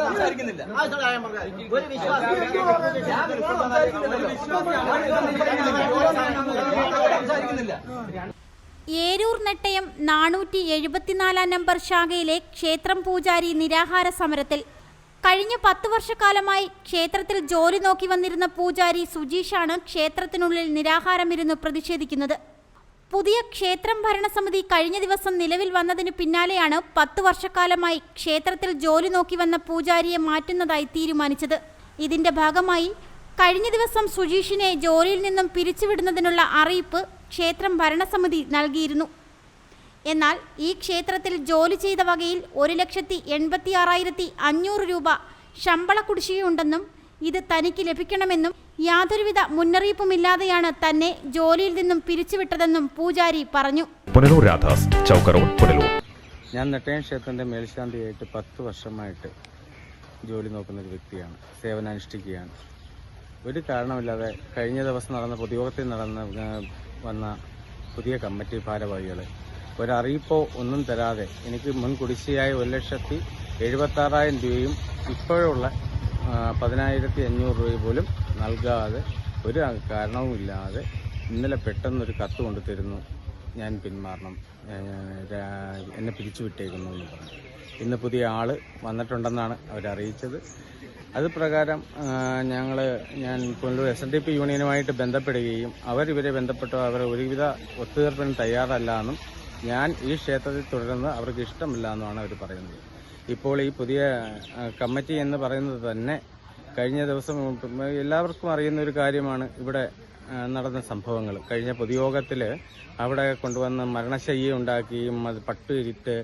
സംസാരിക്കുന്നില്ല ഒരു വിശ്വാസം സംസാരിക്കുന്നില്ല ഏരൂർ നെട്ടയം നാനൂറ്റി എഴുപത്തിനാലാം നമ്പർ ശാഖയിലെ ക്ഷേത്രം പൂജാരി നിരാഹാര സമരത്തിൽ കഴിഞ്ഞ പത്ത് വർഷക്കാലമായി ക്ഷേത്രത്തിൽ ജോലി നോക്കി വന്നിരുന്ന പൂജാരി സുജീഷാണ് ക്ഷേത്രത്തിനുള്ളിൽ നിരാഹാരമിരുന്ന് പ്രതിഷേധിക്കുന്നത് പുതിയ ക്ഷേത്രം ഭരണസമിതി കഴിഞ്ഞ ദിവസം നിലവിൽ വന്നതിന് പിന്നാലെയാണ് പത്തു വർഷക്കാലമായി ക്ഷേത്രത്തിൽ ജോലി നോക്കി വന്ന പൂജാരിയെ മാറ്റുന്നതായി തീരുമാനിച്ചത്. ഇതിന്റെ ഭാഗമായി കഴിഞ്ഞ ദിവസം സുജീഷിനെ ജോലിയിൽ നിന്നും പിരിച്ചുവിടുന്നതിനുള്ള അറിയിപ്പ് ക്ഷേത്രം ഭരണസമിതി നൽകിയിരുന്നു. എന്നാൽ ഈ ക്ഷേത്രത്തിൽ ജോലി ചെയ്ത വകയിൽ ഒരു ലക്ഷത്തി എൺപത്തി ആറായിരത്തി അഞ്ഞൂറ് രൂപ ശമ്പള കുടിശ്ശികയുണ്ടെന്നും ഇത് തനിക്ക് ലഭിക്കണമെന്നും യാതൊരുവിധ മുന്നറിയിപ്പുമില്ലാതെയാണ് തന്നെ ജോലിയിൽ നിന്നും പിരിച്ചുവിട്ടതെന്നും പൂജാരി പറഞ്ഞു. പുനലൂർ രാധാസ് പുനലൂർ. ഞാൻ നെട്ടയം ക്ഷേത്രത്തിന്റെ മേൽശാന്തിയായിട്ട് പത്ത് വർഷമായിട്ട് ജോലി നോക്കുന്ന ഒരു വ്യക്തിയാണ്. സേവനാനുഷ്ഠിക്കുകയാണ്. ഒരു കാരണമില്ലാതെ കഴിഞ്ഞ ദിവസം നടന്ന പൊതുയോഗത്തിൽ നടന്ന വന്ന പുതിയ കമ്മിറ്റി ഭാരവാഹികൾ ഒരറിയിപ്പോ ഒന്നും തരാതെ എനിക്ക് മുൻ കുടിശ്ശിയായ ഒരു ലക്ഷത്തി എഴുപത്താറായിരം രൂപയും ഇപ്പോഴുള്ള പതിനായിരത്തി അഞ്ഞൂറ് രൂപ പോലും നൽകാതെ ഒരു കാരണവുമില്ലാതെ ഇന്നലെ പെട്ടെന്നൊരു കത്ത് കൊണ്ടു തരുന്നു ഞാൻ പിന്മാറണം. എന്നെ പിരിച്ചു വിട്ടേക്കുന്നു എന്ന് പറഞ്ഞു. ഇന്ന് പുതിയ ആൾ വന്നിട്ടുണ്ടെന്നാണ് അവരറിയിച്ചത്. അത് പ്രകാരം ഞങ്ങൾ ഞാൻ Punalur S N D P യൂണിയനുമായിട്ട് ബന്ധപ്പെടുകയും അവരിവരെ ബന്ധപ്പെട്ട് അവർ ഒരുവിധ ഒത്തുതീർപ്പിന് തയ്യാറല്ല എന്നും ഞാൻ ഈ ക്ഷേത്രത്തിൽ തുടരുന്നത് അവർക്ക് ഇഷ്ടമില്ല എന്നുമാണ് അവർ പറയുന്നത്. ഇപ്പോൾ ഈ പുതിയ കമ്മിറ്റി എന്ന് പറയുന്നത് തന്നെ കഴിഞ്ഞ ദിവസം എല്ലാവർക്കും അറിയുന്ന ഒരു കാര്യമാണ് ഇവിടെ നടന്ന സംഭവങ്ങൾ. കഴിഞ്ഞ പൊതുയോഗത്തിൽ അവിടെ കൊണ്ടുവന്ന് മരണശയ്യ ഉണ്ടാക്കിയും അത് പട്ടുരിട്ട്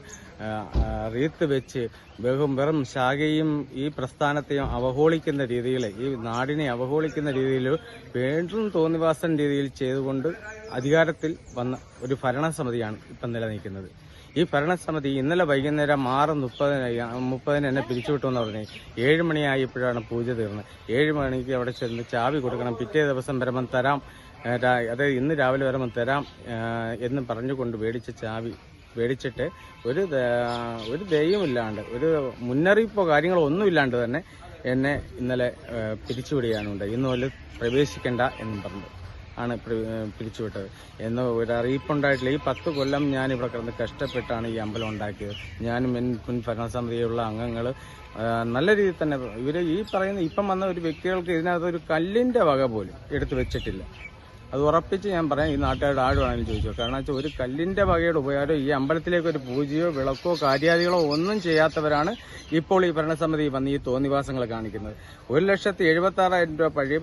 റീത്ത് വെച്ച് വെറും വെറും ശാഖയും ഈ പ്രസ്ഥാനത്തെയും അവഹേളിക്കുന്ന രീതിയിൽ ഈ നാടിനെ അവഹേളിക്കുന്ന രീതിയിൽ വീണ്ടും തോന്നിവാസൻ രീതിയിൽ ചെയ്തുകൊണ്ട് അധികാരത്തിൽ വന്ന ഒരു ഭരണസമിതിയാണ് ഇപ്പം നിലനിൽക്കുന്നത്. ഈ ഭരണസമിതി ഇന്നലെ വൈകുന്നേരം ആറ് മുപ്പതിന് മുപ്പതിന് എന്നെ പിരിച്ചുവിട്ടെന്ന് പറഞ്ഞു. ഏഴ് മണിയായപ്പോഴാണ് പൂജ തീർന്നത്. ഏഴ് മണിക്ക് അവിടെ ചെന്ന് ചാവി കൊടുക്കണം. പിറ്റേ ദിവസം വരുമ്പം തരാം. അതായത് ഇന്ന് രാവിലെ വരുമ്പം തരാം എന്ന് പറഞ്ഞുകൊണ്ട് മേടിച്ച ചാവി മേടിച്ചിട്ട് ഒരു ഒരു ദയവുമില്ലാണ്ട് ഒരു മുന്നറിയിപ്പോ കാര്യങ്ങളോ ഒന്നും ഇല്ലാണ്ട് തന്നെ എന്നെ ഇന്നലെ പിരിച്ചുവിടുകയാണുണ്ട്. ഇന്നുമല്ല പ്രവേശിക്കേണ്ട എന്നും പറഞ്ഞു. ആണ് പിരിച്ചുവിട്ടത്. എന്ന് ഒരു അറിയിപ്പുണ്ടായിട്ടില്ല. ഈ പത്ത് കൊല്ലം ഞാൻ ഇവിടെ കിടന്ന് കഷ്ടപ്പെട്ടാണ് ഈ അമ്പലം ഉണ്ടാക്കിയത്. ഞാനും മുൻ മുൻ ഭരണസമിതിയുള്ള അംഗങ്ങൾ നല്ല രീതിയിൽ തന്നെ ഇവർ ഈ പറയുന്ന ഇപ്പം വന്ന ഒരു വ്യക്തികൾക്ക് ഇതിനകത്ത് ഒരു കല്ലിന്റെ വക പോലും എടുത്തു വെച്ചിട്ടില്ല. അത് ഉറപ്പിച്ച് ഞാൻ പറയാം ഈ നാട്ടുകാരുടെ ആടുവാണെങ്കിലും ചോദിച്ചു. കാരണം വെച്ചാൽ ഒരു കല്ലിന്റെ വകയുടെ ഉപകാരം ഈ അമ്പലത്തിലേക്ക് ഒരു പൂജയോ വിളക്കോ കാര്യാദികളോ ഒന്നും ചെയ്യാത്തവരാണ് ഇപ്പോൾ ഈ ഭരണസമിതി വന്ന് ഈ തോന്നിവാസങ്ങൾ കാണിക്കുന്നത്. ഒരു ലക്ഷത്തി എഴുപത്തി ആറായിരം രൂപ പഴയ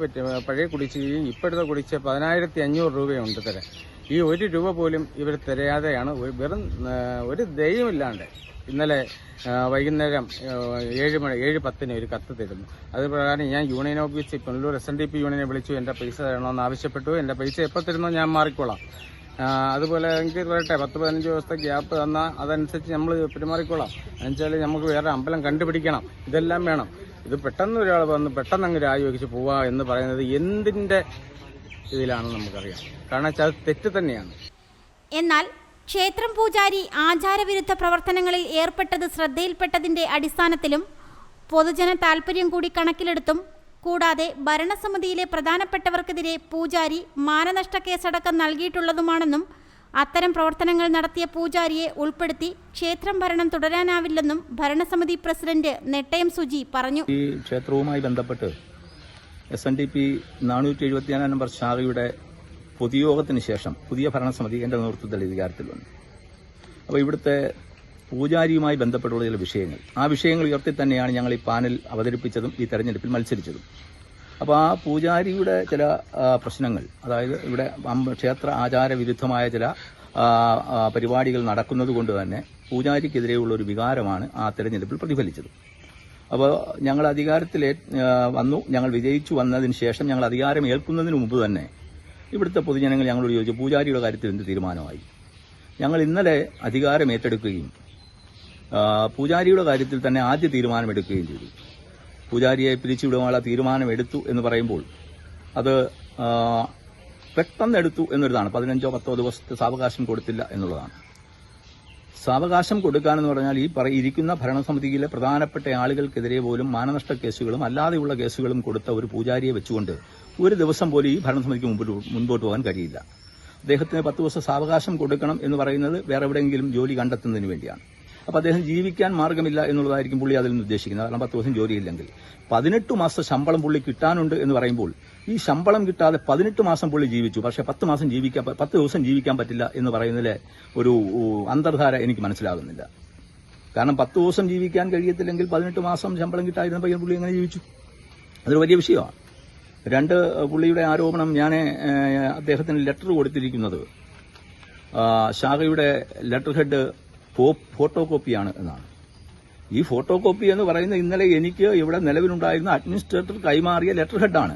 പഴയ കുടിശ്ശികയും ഇപ്പോഴത്തെ കുടിശ്ശിക പതിനായിരത്തി അഞ്ഞൂറ് രൂപയുണ്ട് തരാൻ ഈ ഒരു രൂപ പോലും ഇവർ തരാതെയാണ് ഒരു വെറും ഒരു ദയമില്ലാണ്ട് ഇന്നലെ വൈകുന്നേരം ഏഴ് മണി ഏഴ് പത്തിന് ഒരു കത്ത് തരുന്നു. അത് പ്രകാരം ഞാൻ യൂണിയൻ ഓഫീസിൽ Punalur S N D P യൂണിയനെ വിളിച്ചു എന്റെ പൈസ തരണമെന്ന് ആവശ്യപ്പെട്ടു. എന്റെ പൈസ എപ്പോൾ തരുന്നോ ഞാൻ മാറിക്കോളാം. അതുപോലെ എനിക്ക് പറയട്ടെ പത്ത് പതിനഞ്ച് ദിവസത്തെ ഗ്യാപ്പ് തന്നാൽ അതനുസരിച്ച് നമ്മൾ പെരുമാറിക്കോളാം. എന്നുവെച്ചാൽ നമുക്ക് വേറെ അമ്പലം കണ്ടുപിടിക്കണം. ഇതെല്ലാം വേണം. ഇത് പെട്ടെന്ന് ഒരാൾ വന്ന് പെട്ടെന്ന് അങ്ങ് രാജിവെച്ച് പോവുക എന്ന് പറയുന്നത് എന്തിന്റെ ഇതിലാണെന്ന് നമുക്കറിയാം. കാരണം വെച്ചാൽ അത് തെറ്റ് തന്നെയാണ്. എന്നാൽ ക്ഷേത്രം പൂജാരി ആചാരവിരുദ്ധ പ്രവർത്തനങ്ങളിൽ ഏർപ്പെട്ടത് ശ്രദ്ധയിൽപ്പെട്ടതിന്റെ അടിസ്ഥാനത്തിലും പൊതുജന താൽപ്പര്യം കൂടി കണക്കിലെടുത്തും കൂടാതെ ഭരണസമിതിയിലെ പ്രധാനപ്പെട്ടവർക്കെതിരെ പൂജാരി മാനനഷ്ട കേസടക്കം നൽകിയിട്ടുള്ളതുമാണെന്നും അത്തരം പ്രവർത്തനങ്ങൾ നടത്തിയ പൂജാരിയെ ഉൾപ്പെടുത്തി ക്ഷേത്രം ഭരണം തുടരാനാവില്ലെന്നും ഭരണസമിതി പ്രസിഡന്റ് നെട്ടയം സുജി പറഞ്ഞു. ഈ ക്ഷേത്രവുമായി ബന്ധപ്പെട്ട് എസ് എൻ ഡി പി നാനൂറ്റി എഴുപത്തിനാലാം നമ്പർ ശാഖയുടെ പൊതുയോഗത്തിന് ശേഷം പുതിയ ഭരണസമിതി എന്റെ നേതൃത്വത്തിൽ അധികാരത്തിൽ വന്നു അപ്പോൾ ഇവിടുത്തെ പൂജാരിയുമായി ബന്ധപ്പെട്ടുള്ള ചില വിഷയങ്ങൾ. ആ വിഷയങ്ങൾ ഉയർത്തി തന്നെയാണ് ഞങ്ങൾ ഈ പാനൽ അവതരിപ്പിച്ചതും ഈ തെരഞ്ഞെടുപ്പിൽ മത്സരിച്ചതും. അപ്പോൾ ആ പൂജാരിയുടെ ചില പ്രശ്നങ്ങൾ അതായത് ഇവിടെ ക്ഷേത്ര ആചാര വിരുദ്ധമായ ചില പരിപാടികൾ നടക്കുന്നത് കൊണ്ട് തന്നെ പൂജാരിക്കെതിരെയുള്ള ഒരു വികാരമാണ് ആ തെരഞ്ഞെടുപ്പിൽ പ്രതിഫലിച്ചത്. അപ്പോൾ ഞങ്ങൾ അധികാരത്തിൽ വന്നു. ഞങ്ങൾ വിജയിച്ചു വന്നതിന് ശേഷം ഞങ്ങൾ അധികാരം ഏൽക്കുന്നതിന് മുമ്പ് തന്നെ ഇവിടുത്തെ പൊതുജനങ്ങൾ ഞങ്ങളോട് ചോദിച്ചു പൂജാരിയുടെ കാര്യത്തിൽ എന്ത് തീരുമാനമായി? ഞങ്ങൾ ഇന്നലെ അധികാരം ഏറ്റെടുക്കുകയും പൂജാരിയുടെ കാര്യത്തിൽ തന്നെ ആദ്യ തീരുമാനമെടുക്കുകയും ചെയ്തു. പൂജാരിയെ പിരിച്ചുവിടുവാനുള്ള തീരുമാനമെടുത്തു എന്ന് പറയുമ്പോൾ അത് പെട്ടെന്ന് എടുത്തു എന്നൊരിതാണ്. പതിനഞ്ചോ പത്തോ ദിവസത്തെ സാവകാശം കൊടുത്തില്ല എന്നുള്ളതാണ്. സാവകാശം കൊടുക്കാനെന്ന് പറഞ്ഞാൽ ഈ പറ ഇരിക്കുന്ന ഭരണസമിതിയിലെ പ്രധാനപ്പെട്ട ആളുകൾക്കെതിരെ പോലും മാനനഷ്ട കേസുകളും അല്ലാതെയുള്ള കേസുകളും കൊടുത്ത ഒരു പൂജാരിയെ വെച്ചുകൊണ്ട് ഒരു ദിവസം പോലും ഈ ഭരണസമിതിക്ക് മുമ്പോട്ട് മുൻപോട്ട് പോകാൻ കഴിയില്ല. അദ്ദേഹത്തിന് പത്ത് ദിവസം സാവകാശം കൊടുക്കണം എന്ന് പറയുന്നത് വേറെ എവിടെയെങ്കിലും ജോലി കണ്ടെത്തുന്നതിന് വേണ്ടിയാണ്. അപ്പോൾ അദ്ദേഹം ജീവിക്കാൻ മാർഗമില്ല എന്നുള്ളതായിരിക്കും പുള്ളി അതിൽ നിന്ന് ഉദ്ദേശിക്കുന്നത്. കാരണം പത്ത് ദിവസം ജോലിയില്ലെങ്കിൽ. പതിനെട്ട് മാസം ശമ്പളം പുള്ളി കിട്ടാനുണ്ട് എന്ന് പറയുമ്പോൾ ഈ ശമ്പളം കിട്ടാതെ പതിനെട്ട് മാസം പുള്ളി ജീവിച്ചു. പക്ഷേ പത്ത് മാസം ജീവിക്കാൻ പത്ത് ദിവസം ജീവിക്കാൻ പറ്റില്ല എന്ന് പറയുന്നതിലെ ഒരു അന്തർധാര എനിക്ക് മനസ്സിലാകുന്നില്ല. കാരണം പത്ത് ദിവസം ജീവിക്കാൻ കഴിയത്തില്ലെങ്കിൽ പതിനെട്ട് മാസം ശമ്പളം കിട്ടാതിരുന്നപ്പോൾ പയ്യൻ പുള്ളി എങ്ങനെ ജീവിച്ചു? അതൊരു വലിയ വിഷയമാണ്. രണ്ട് പുള്ളിയുടെ ആരോപണം ഞാൻ അദ്ദേഹത്തിന് ലെറ്റർ കൊടുത്തിരിക്കുന്നത്. ശാഖയുടെ ലെറ്റർ ഹെഡ് ഫോട്ടോ കോപ്പിയാണ് എന്നാണ്. ഈ ഫോട്ടോ കോപ്പി എന്ന് പറയുന്നത് ഇന്നലെ എനിക്ക് ഇവിടെ നിലവിലുണ്ടായിരുന്ന അഡ്മിനിസ്ട്രേറ്റർ കൈമാറിയ ലെറ്റർ ഹെഡാണ്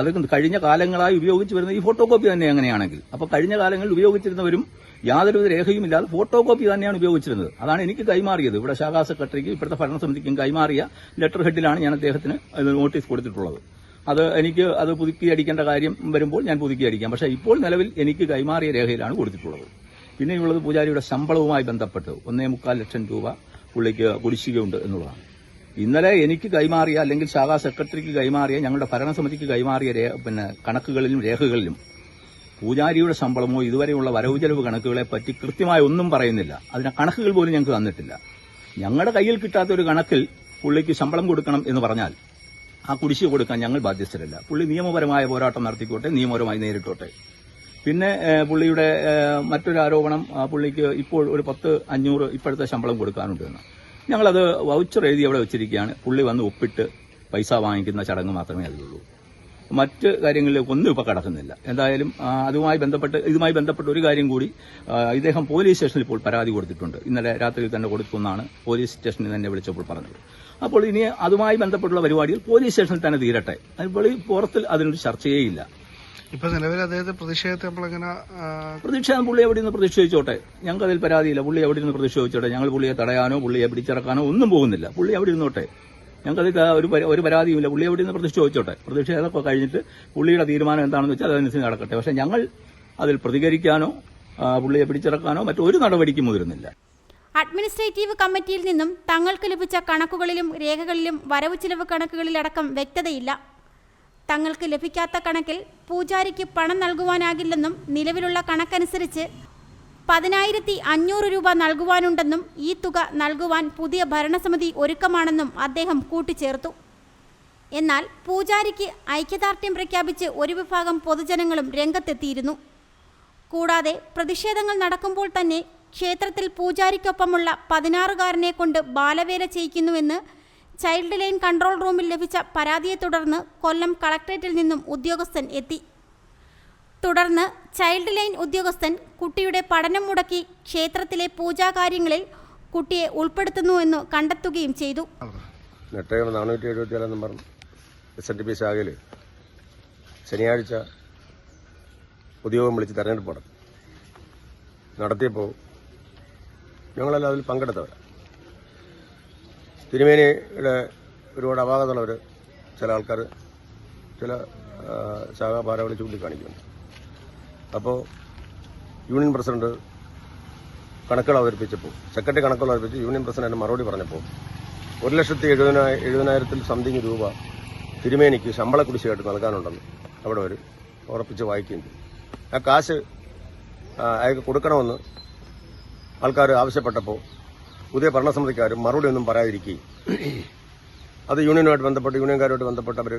അത് കഴിഞ്ഞ കാലങ്ങളായി ഉപയോഗിച്ചു വരുന്ന ഈ ഫോട്ടോ കോപ്പി തന്നെ അങ്ങനെയാണെങ്കിൽ. അപ്പോൾ കഴിഞ്ഞ കാലങ്ങളിൽ ഉപയോഗിച്ചിരുന്നവരും യാതൊരുവിധ രേഖയുമില്ലാതെ ഫോട്ടോ കോപ്പി തന്നെയാണ് ഉപയോഗിച്ചിരുന്നത്. അതാണ് എനിക്ക് കൈമാറിയത്. ഇവിടെ ശാഖാ സെക്രട്ടറിക്ക് ഇപ്പോഴത്തെ ഭരണസമിതിക്കും കൈമാറിയ ലെറ്റർ ഹെഡിലാണ് ഞാൻ അദ്ദേഹത്തിന് നോട്ടീസ് കൊടുത്തിട്ടുള്ളത്. അത് എനിക്ക് അത് പുതുക്കി അടിക്കേണ്ട കാര്യം വരുമ്പോൾ ഞാൻ പുതുക്കി അടിക്കാം. പക്ഷേ ഇപ്പോൾ നിലവിൽ എനിക്ക് കൈമാറിയ രേഖയിലാണ് കൊടുത്തിട്ടുള്ളത്. പിന്നെയുള്ളത് പൂജാരിയുടെ ശമ്പളവുമായി ബന്ധപ്പെട്ട് ഒന്നേ മുക്കാൽ ലക്ഷം രൂപ പുള്ളിക്ക് കുടിശ്ശികയുണ്ട് എന്നുള്ളതാണ്. ഇന്നലെ എനിക്ക് കൈമാറിയ അല്ലെങ്കിൽ ശാഖാ സെക്രട്ടറിക്ക് കൈമാറിയ ഞങ്ങളുടെ ഭരണസമിതിക്ക് കൈമാറിയ പിന്നെ കണക്കുകളിലും രേഖകളിലും പൂജാരിയുടെ ശമ്പളമോ ഇതുവരെയുള്ള വരവ് ചെലവ് കണക്കുകളെ പറ്റി കൃത്യമായി ഒന്നും പറയുന്നില്ല. അതിന് കണക്കുകൾ പോലും ഞങ്ങൾക്ക് തന്നിട്ടില്ല. ഞങ്ങളുടെ കയ്യിൽ കിട്ടാത്ത ഒരു കണക്കിൽ പുള്ളിക്ക് ശമ്പളം കൊടുക്കണം എന്ന് പറഞ്ഞാൽ ആ കുടിശ്ശിക കൊടുക്കാൻ ഞങ്ങൾ ബാധ്യസ്ഥരല്ല. പുള്ളി നിയമപരമായ പോരാട്ടം നടത്തിക്കോട്ടെ നിയമപരമായി നേരിട്ടോട്ടെ. പിന്നെ പുള്ളിയുടെ മറ്റൊരു ആരോപണം പുള്ളിക്ക് ഇപ്പോൾ ഒരു പത്ത് അഞ്ഞൂറ് ഇപ്പോഴത്തെ ശമ്പളം കൊടുക്കാനുണ്ട് എന്ന്. ഞങ്ങളത് വൗച്ചർ എഴുതി അവിടെ വെച്ചിരിക്കുകയാണ്. പുള്ളി വന്ന് ഒപ്പിട്ട് പൈസ വാങ്ങിക്കുന്ന ചടങ്ങ് മാത്രമേ അതിലുള്ളൂ. മറ്റ് കാര്യങ്ങളിലേക്ക് ഒന്നും ഇപ്പോൾ കടക്കുന്നില്ല. എന്തായാലും അതുമായി ബന്ധപ്പെട്ട് ഇതുമായി ബന്ധപ്പെട്ട ഒരു കാര്യം കൂടി ഇദ്ദേഹം പോലീസ് സ്റ്റേഷനിൽ ഇപ്പോൾ പരാതി കൊടുത്തിട്ടുണ്ട്. ഇന്നലെ രാത്രിയിൽ തന്നെ കൊടുത്തു എന്നാണ് പോലീസ് സ്റ്റേഷനിൽ തന്നെ വിളിച്ചപ്പോൾ പറഞ്ഞത്. അപ്പോൾ ഇനി അതുമായി ബന്ധപ്പെട്ടുള്ള പരിപാടികൾ പോലീസ് സ്റ്റേഷനിൽ തന്നെ തീരട്ടെ. ഈ പുറത്തിൽ അതിനൊരു ചർച്ചയേ ഇല്ല. ഇപ്പൊ നിലവിൽ അദ്ദേഹത്തെ പ്രതിഷേധത്തെ നമ്മളെങ്ങനെ പ്രതിഷേധം പുള്ളി എവിടെ നിന്ന് പ്രതിഷേധിച്ചോട്ടെ? ഞങ്ങൾക്ക് അതിൽ പരാതിയില്ല. പുള്ളി എവിടെ നിന്ന് പ്രതിഷേധിച്ചോട്ടെ? ഞങ്ങൾ പുള്ളിയെ തടയാനോ പുള്ളിയെ പിടിച്ചിറക്കാനോ ഒന്നും പോകുന്നില്ല. പുള്ളി എവിടെ ഇരുന്നോട്ടെ? ഞങ്ങൾക്കതിൽ ഒരു ഒരു പരാതിയുമില്ല. പുള്ളി എവിടെ നിന്ന് പ്രതീക്ഷ ചോദിച്ചോട്ടെ? പ്രതീക്ഷ അതൊക്കെ കഴിഞ്ഞിട്ട് പുള്ളിയുടെ തീരുമാനം എന്താണെന്ന് വെച്ചാൽ അതനുസരിച്ച് നടക്കട്ടെ. പക്ഷെ ഞങ്ങൾ അതിൽ പ്രതികരിക്കാനോ പുള്ളിയെ പിടിച്ചിറക്കാനോ മറ്റൊരു നടപടിക്കും മുതിരുന്നില്ല. അഡ്മിനിസ്ട്രേറ്റീവ് കമ്മിറ്റിയിൽ നിന്നും തങ്ങൾക്ക് ലഭിച്ച കണക്കുകളിലും രേഖകളിലും വരവ് ചിലവ് കണക്കുകളിലടക്കം വ്യക്തതയില്ല. തങ്ങൾക്ക് ലഭിക്കാത്ത കണക്കിൽ പൂജാരിക്ക് പണം നൽകുവാനാകില്ലെന്നും നിലവിലുള്ള കണക്കനുസരിച്ച് പതിനായിരത്തി അഞ്ഞൂറ് രൂപ നൽകുവാനുണ്ടെന്നും ഈ തുക നൽകുവാൻ പുതിയ ഭരണസമിതി ഒരുക്കമാണെന്നും അദ്ദേഹം കൂട്ടിച്ചേർത്തു. എന്നാൽ പൂജാരിക്ക് ഐക്യദാർഢ്യം പ്രഖ്യാപിച്ച് ഒരു വിഭാഗം പൊതുജനങ്ങളും രംഗത്തെത്തിയിരുന്നു. കൂടാതെ പ്രതിഷേധങ്ങൾ നടക്കുമ്പോൾ തന്നെ ക്ഷേത്രത്തിൽ പൂജാരിക്കൊപ്പമുള്ള പതിനാറുകാരനെ കൊണ്ട് ബാലവേല ചെയ്യിക്കുന്നുവെന്ന് ചൈൽഡ് ലൈൻ കൺട്രോൾ റൂമിൽ ലഭിച്ച പരാതിയെ തുടർന്ന് കൊല്ലം കളക്ട്രേറ്റിൽ നിന്നും ഉദ്യോഗസ്ഥൻ എത്തി. തുടർന്ന് ചൈൽഡ് ലൈൻ ഉദ്യോഗസ്ഥൻ കുട്ടിയുടെ പഠനം മുടക്കി ക്ഷേത്രത്തിലെ പൂജാകാര്യങ്ങളിൽ കുട്ടിയെ ഉൾപ്പെടുത്തുന്നുവെന്ന് കണ്ടെത്തുകയും ചെയ്തു. നമ്പർ ശനിയാഴ്ച ഉദ്യോഗം വിളിച്ച് തെരഞ്ഞെടുപ്പ് നടത്തി. നടത്തിയപ്പോൾ ഞങ്ങളെല്ലാം അതിൽ പങ്കെടുത്തവരാണ് തിരുമേനിയുടെ ഒരുപാട് അപാകതയുള്ളവർ ചില ആൾക്കാർ ചില ആ, ശാഖാ ഭാരവാളി ചൂണ്ടിക്കാണിക്കുന്നുണ്ട്. അപ്പോൾ യൂണിയൻ പ്രസിഡന്റ് കണക്കുകൾ അവതരിപ്പിച്ചപ്പോൾ സെക്രട്ടറി കണക്കുകൾ അവതരിപ്പിച്ച് യൂണിയൻ പ്രസിഡന്റ് മറുപടി പറഞ്ഞപ്പോൾ ഒരു ലക്ഷത്തി എഴുപതിനായി എഴുപതിനായിരത്തിൽ സംതിങ് രൂപ തിരുമേനിക്ക് ശമ്പള കുടിശ്ശികയായിട്ട് നൽകാനുണ്ടെന്ന് അവിടെ ഒരു ഉറപ്പിച്ച് വായിക്കുകയും ആ കാശ് അയാൾക്ക് കൊടുക്കണമെന്ന് ആൾക്കാർ ആവശ്യപ്പെട്ടപ്പോൾ പുതിയ ഭരണസമിതിക്കാർ മറുപടി ഒന്നും പറയാതിരിക്കുകയും അത് യൂണിയനുമായിട്ട് ബന്ധപ്പെട്ട് യൂണിയൻകാരുമായിട്ട് ബന്ധപ്പെട്ട് അവർ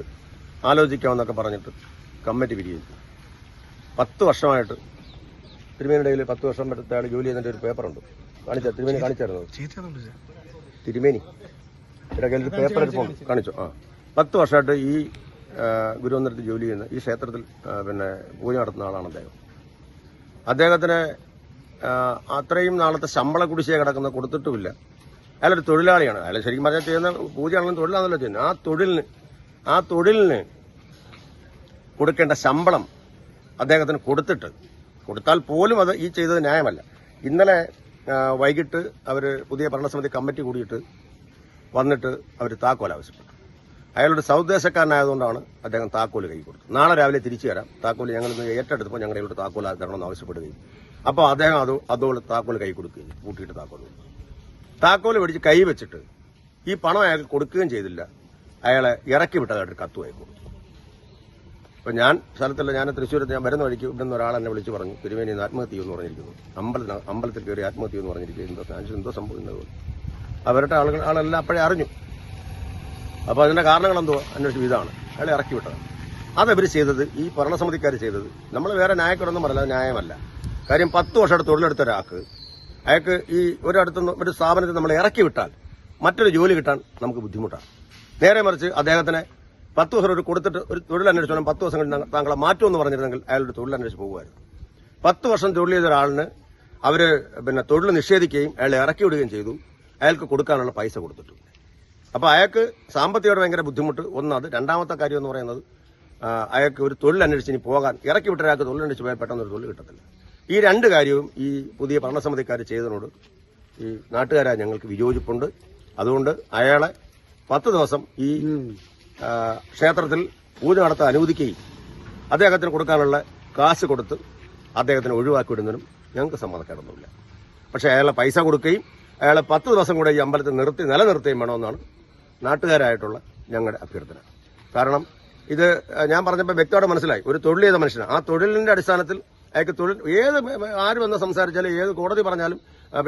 ആലോചിക്കാമെന്നൊക്കെ പറഞ്ഞിട്ട് കമ്മിറ്റി ചെയ്തു. പത്ത് വർഷമായിട്ട് തിരുമേനിയുടെ കയ്യിൽ പത്ത് വർഷം പറ്റത്തെയാണ് ജോലി ചെയ്യുന്നതിന്റെ ഒരു പേപ്പറുണ്ട്. കാണിച്ച തിരുമേനി കാണിച്ചായിരുന്നു. തിരുമേനി. എന്റെ കയ്യിൽ ഒരു പേപ്പർ എടുപ്പുണ്ട് കാണിച്ചു ആ. പത്ത് വർഷമായിട്ട് ഈ ആ, ഗുരുവന്ദരത്തിൽ ജോലി ചെയ്യുന്ന ഈ ക്ഷേത്രത്തിൽ പിന്നെ പൂജ നടത്തുന്ന ആളാണ് അദ്ദേഹം. അദ്ദേഹത്തിന് അത്രയും നാളത്തെ ശമ്പള കുടിശ്ശിക കിടക്കുന്ന കൊടുത്തിട്ടുമില്ല. അയാളൊരു തൊഴിലാളിയാണ്. അയാൾ ശരിക്കും പറഞ്ഞാൽ ചെയ്യുന്ന പൂജയാണെങ്കിലും തൊഴിലാണല്ലോ ചെയ്യുന്നത്. ആ തൊഴിലിന് ആ തൊഴിലിന് കൊടുക്കേണ്ട ശമ്പളം അദ്ദേഹത്തിന് കൊടുത്തിട്ട് കൊടുത്താൽ പോലും അത് ഈ ചെയ്തത് ന്യായമല്ല. ഇന്നലെ വൈകിട്ട് അവർ പുതിയ ഭരണസമിതി കമ്മിറ്റി കൂടിയിട്ട് വന്നിട്ട് അവർ താക്കോൽ ആവശ്യപ്പെട്ടു. അയാളൊരു സൗദ്ദേശക്കാരനായതുകൊണ്ടാണ് അദ്ദേഹം താക്കോൽ കൈ കൊടുത്തത്. നാളെ രാവിലെ തിരിച്ചു തരാം താക്കോൽ ഞങ്ങൾ ഇന്ന് ഏറ്റെടുത്തപ്പോൾ ഞങ്ങളുടെ ഇവിടെ താക്കോൽ തരണമെന്ന് ആവശ്യപ്പെടുകയും. അപ്പോൾ അദ്ദേഹം അത് അതുപോലെ താക്കോൽ കൈ കൊടുക്കുകയും കൂട്ടിയിട്ട് താക്കോൽ കൊടുത്തു. താക്കോൽ പിടിച്ച് കൈ വെച്ചിട്ട് ഈ പണം അയാൾക്ക് കൊടുക്കുകയും ചെയ്തില്ല. അയാളെ ഇറക്കി വിട്ടതായിട്ട് കത്തുമായി കൊടുത്തു അപ്പൊ ഞാൻ സ്ഥലത്തല്ല ഞാൻ തൃശ്ശൂരത്ത് ഞാൻ വരുന്ന വഴിക്ക് ഇവിടെ നിന്ന് ഒരാൾ എന്നെ വിളിച്ച് പറഞ്ഞു തിരുവേനി നിന്ന് ആത്മഹത്യ എന്ന് പറഞ്ഞിരിക്കുന്നു. അമ്പലത്തിന് അമ്പലത്തിൽ കയറി ആത്മഹത്യ എന്ന് പറഞ്ഞിരിക്കുന്നു. എന്തോ എന്തോ സംഭവിക്കുന്നത് അവരുടെ ആളുകൾ ആളെല്ലാം അപ്പോഴേ അറിഞ്ഞു. അപ്പോൾ അതിന്റെ കാരണങ്ങൾ എന്തോ അന്വേഷിച്ചു. ഇതാണ്. അയാളെ ഇറക്കി വിട്ടത് അതവർ ചെയ്തത് ഈ ഭരണസമിതിക്കാർ ചെയ്തത്. നമ്മൾ വേറെ ന്യായക്കൊടൊന്നും പറയില്ല ന്യായമല്ല. കാര്യം പത്ത് വർഷമായിട്ട് തൊഴിലെടുത്ത ഒരാൾക്ക് അയാൾക്ക് ഈ ഒരിടത്തുനിന്ന് ഒരു സ്ഥാപനത്തിൽ നമ്മൾ ഇറക്കി വിട്ടാൽ മറ്റൊരു ജോലി കിട്ടാൻ നമുക്ക് ബുദ്ധിമുട്ടാണ്. നേരെ മറിച്ച് അദ്ദേഹത്തിന് പത്ത് ദിവസം ഒരു കൊടുത്തിട്ട് ഒരു തൊഴിലന്വേഷണം പത്ത് ദിവസം കഴിഞ്ഞ് താങ്കളെ മാറ്റുമെന്ന് പറഞ്ഞിരുന്നെങ്കിൽ അയാളുടെ തൊഴിൽ അന്വേഷിച്ച് പോകുമായിരുന്നു. പത്ത് വർഷം തൊഴിൽ ചെയ്ത ഒരാളിന് അവർ പിന്നെ തൊഴിൽ നിഷേധിക്കുകയും അയാളെ ഇറക്കി വിടുകയും ചെയ്തു. അയാൾക്ക് കൊടുക്കാനുള്ള പൈസ കൊടുത്തിട്ടു. അപ്പോൾ അയാൾക്ക് സാമ്പത്തികമായിട്ട് ഭയങ്കര ബുദ്ധിമുട്ട്. ഒന്നത് രണ്ടാമത്തെ കാര്യം എന്ന് പറയുന്നത് അയാൾക്ക് ഒരു തൊഴിലന്വേഷിച്ച് ഇനി പോകാൻ ഇറക്കി വിട്ട ഒരാൾക്ക് തൊഴിൽ അന്വേഷിച്ച് പോയാൽ പെട്ടെന്ന് ഒരു തൊഴിൽ കിട്ടത്തില്ല. ഈ രണ്ട് കാര്യവും ഈ പുതിയ ഭരണസമിതിക്കാർ ചെയ്തതിനോട് ഈ നാട്ടുകാരായ ഞങ്ങൾക്ക് വിയോജിപ്പുണ്ട്. അതുകൊണ്ട് അയാളെ പത്ത് ദിവസം ഈ ക്ഷേത്രത്തിൽ പൂജ നടത്താൻ അനുവദിക്കുകയും അദ്ദേഹത്തിന് കൊടുക്കാനുള്ള കാശ് കൊടുത്ത് അദ്ദേഹത്തിന് ഒഴിവാക്കി വിടുന്നതിനും ഞങ്ങൾക്ക് സമ്മതക്കേടൊന്നുമില്ല. പക്ഷേ അയാളെ പൈസ കൊടുക്കുകയും അയാളെ പത്ത് ദിവസം കൂടെ ഈ അമ്പലത്തിൽ നിർത്തി നിലനിർത്തുകയും വേണമെന്നാണ് നാട്ടുകാരായിട്ടുള്ള ഞങ്ങളുടെ അഭ്യർത്ഥന. കാരണം ഇത് ഞാൻ പറഞ്ഞപ്പോൾ വ്യക്തമായിട്ട് മനസ്സിലായി. ഒരു തൊഴിൽ ചെയ്ത മനുഷ്യനാണ്. ആ തൊഴിലിന്റെ അടിസ്ഥാനത്തിൽ അയാൾക്ക് തൊഴിൽ ഏത് ആര് വന്ന് സംസാരിച്ചാലും ഏത് കോടതി പറഞ്ഞാലും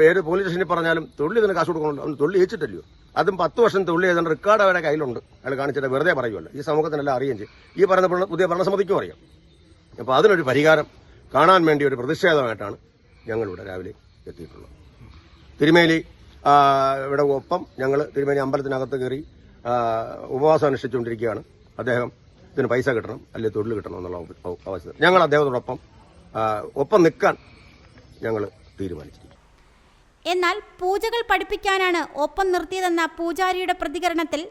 ഏത് പോലീസ് സ്റ്റേഷനിൽ പറഞ്ഞാലും തൊഴിൽ ഇതിന് കാശ് കൊടുക്കണമല്ലോ. അവന് തൊഴിൽ ജയിച്ചിട്ടല്ലയോ അതും പത്ത് വർഷം തൊഴിൽ ചെയ്തതിന്റെ റെക്കോർഡ് അവരുടെ കയ്യിലുണ്ട്. അയാൾ കാണിച്ചിട്ട് വെറുതെ പറയുമല്ലോ ഈ സമൂഹത്തിനെല്ലാം അറിയും ചെയ്യും. ഈ പറയുന്ന പുതിയ ഭരണസമിതിക്കും അറിയാം. അപ്പോൾ അതിനൊരു പരിഹാരം കാണാൻ വേണ്ടി ഒരു പ്രതിഷേധമായിട്ടാണ് ഞങ്ങളിവിടെ രാവിലെ എത്തിയിട്ടുള്ളത്. തിരുമേലി ഇവിടെ ഒപ്പം ഞങ്ങൾ തിരുമേനി അമ്പലത്തിനകത്ത് കയറി ഉപവാസം അനുഷ്ഠിച്ചുകൊണ്ടിരിക്കുകയാണ്. അദ്ദേഹം ഇതിന് പൈസ കിട്ടണം അല്ലെങ്കിൽ തൊഴിൽ കിട്ടണം എന്നുള്ള അവ- അവ- അവസ്ഥ ഞങ്ങൾ അദ്ദേഹത്തോടൊപ്പം ഒപ്പം നിൽക്കാൻ ഞങ്ങൾ തീരുമാനിച്ചിരിക്കുന്നു. എന്നാൽ പൂജകൾ പഠിപ്പിക്കാനാണ് ഒപ്പം നിർത്തിയതെന്ന പൂജാരിയുടെ പ്രതികരണത്തിൽ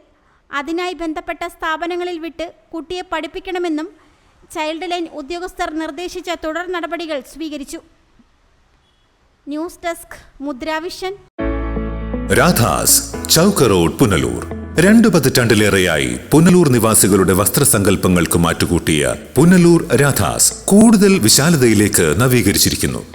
അതിനായി ബന്ധപ്പെട്ട സ്ഥാപനങ്ങളിൽ വിട്ട് കുട്ടിയെ പഠിപ്പിക്കണമെന്നും ചൈൽഡ് ലൈൻ ഉദ്യോഗസ്ഥർ നിർദ്ദേശിച്ച തുടർ നടപടികൾ സ്വീകരിച്ചു. News desk Mudravision. Radhas Chowk road Punalur. രണ്ടു പതിറ്റാണ്ടിലേറെയായി പുനലൂർ നിവാസികളുടെ വസ്ത്രസങ്കല്പങ്ങൾക്ക് മാറ്റുകൂട്ടിയ പുനലൂർ രാധാസ് കൂടുതൽ വിശാലതയിലേക്ക് നവീകരിച്ചിരിക്കുന്നു.